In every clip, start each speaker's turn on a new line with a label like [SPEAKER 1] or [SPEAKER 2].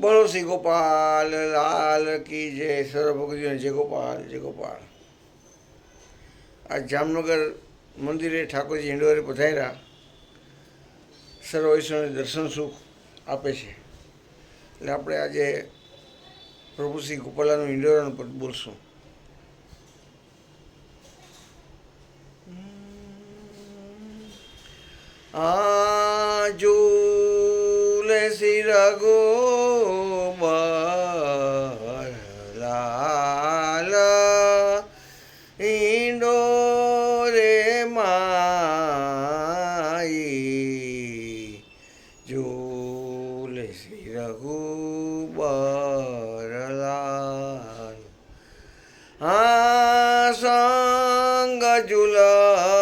[SPEAKER 1] બોલો શ્રી ગોપાલ, લાલ કી જય સર્વભગતીઓ જય ગોપાલ જય ગોપાલ. આ જામનગર મંદિરે ઠાકોરજી હિંડોરે પધાર્યા. સર્વ વૈષ્ણવને દર્શન સુખ આપે છે. એટલે આપણે આજે પ્રભુ શ્રી ગોપાલાનું હિંડોરાનું પદ બોલશું. આ ઝૂલે શ્રી રઘુ ઝૂલે શ્રી રઘુ લાલ આ સંગ ઝુલતા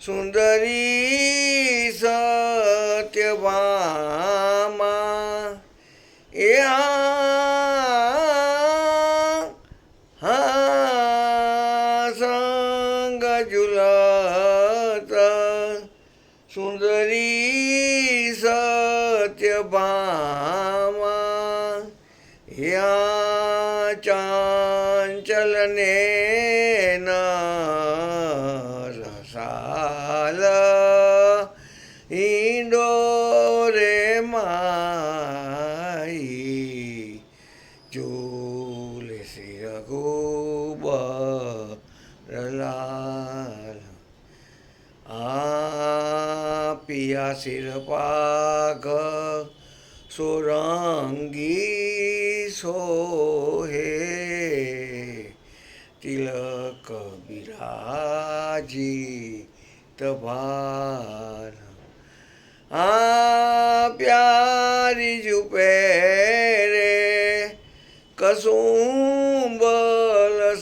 [SPEAKER 1] સુંદરી સત્યભામા. એ હા સંગ ઝુલતા સુંદરી સત્યભામા યા ચાંચલને રસાલ ઈંડોરે પિયા શિર પાઘ, સોરંગી સોહે, તિલક બિરાજી તભાર આ પ્યારી જુપે રે કસુંબલ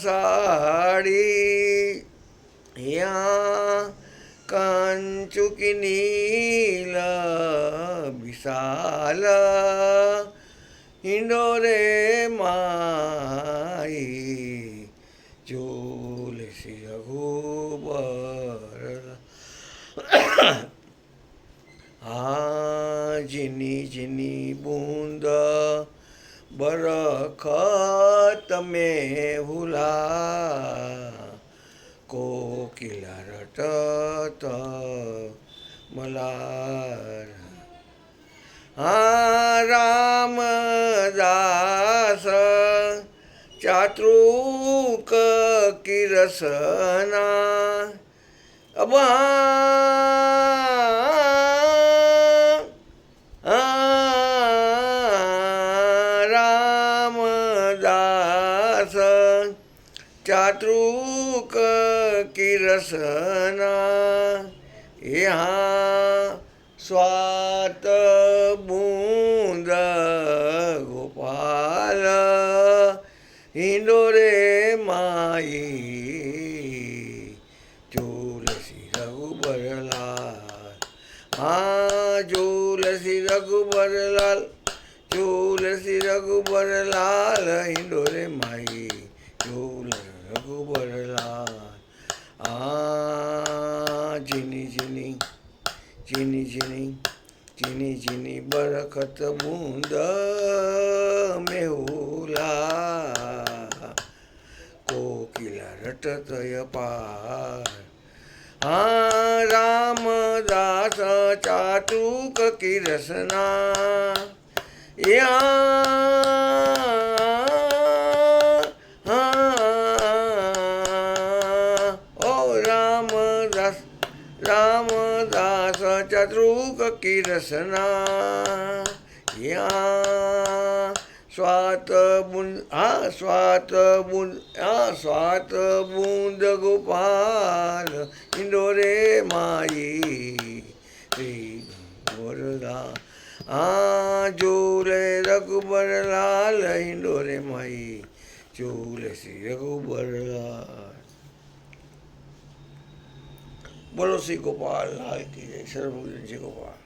[SPEAKER 1] સાડી, યા કંચુકી નીલ વિશાલ હિંડોરે માઈ જોલે શ્રી રઘુબર હા જીની જીની બૂંદ બરખ તમે હુલા કોકિલા રટત મલાર હા રામદાસ ચાતૃક કિરસના અબા ચાતૃક કિરસના યહાં સ્વાત બૂંદ ગોપાલ હિંડોરે માઈ તુલસી રઘુબરલાલ હા તુલસી રઘુબરલાલ તુલસી રઘુબરલાલ હિંડોરે માઈ તુલ રઘુબરલાલ આ જીની જીની જીની જીની જીની જીની બરખત બૂંદ મેહુલા. કોકિલા રટતય પાર. હા રામદાસ ચાતુક કિરસના. યા રામદાસ ચતુક કિરસના યા સ્વાત બુંદ હા સ્વાત બુંદ હા સ્વાત બુંદ ગોપાલ ઇન્દોરે માઈ શ્રી વરદા આ જોલે રઘુબરલાલ ઇન્દોરે માઈ જોલે શ્રી રઘુબરલાલ બોલો શ્રી ગોપાલ લાલ કી જય સર્વભૂત જય ગોપાલ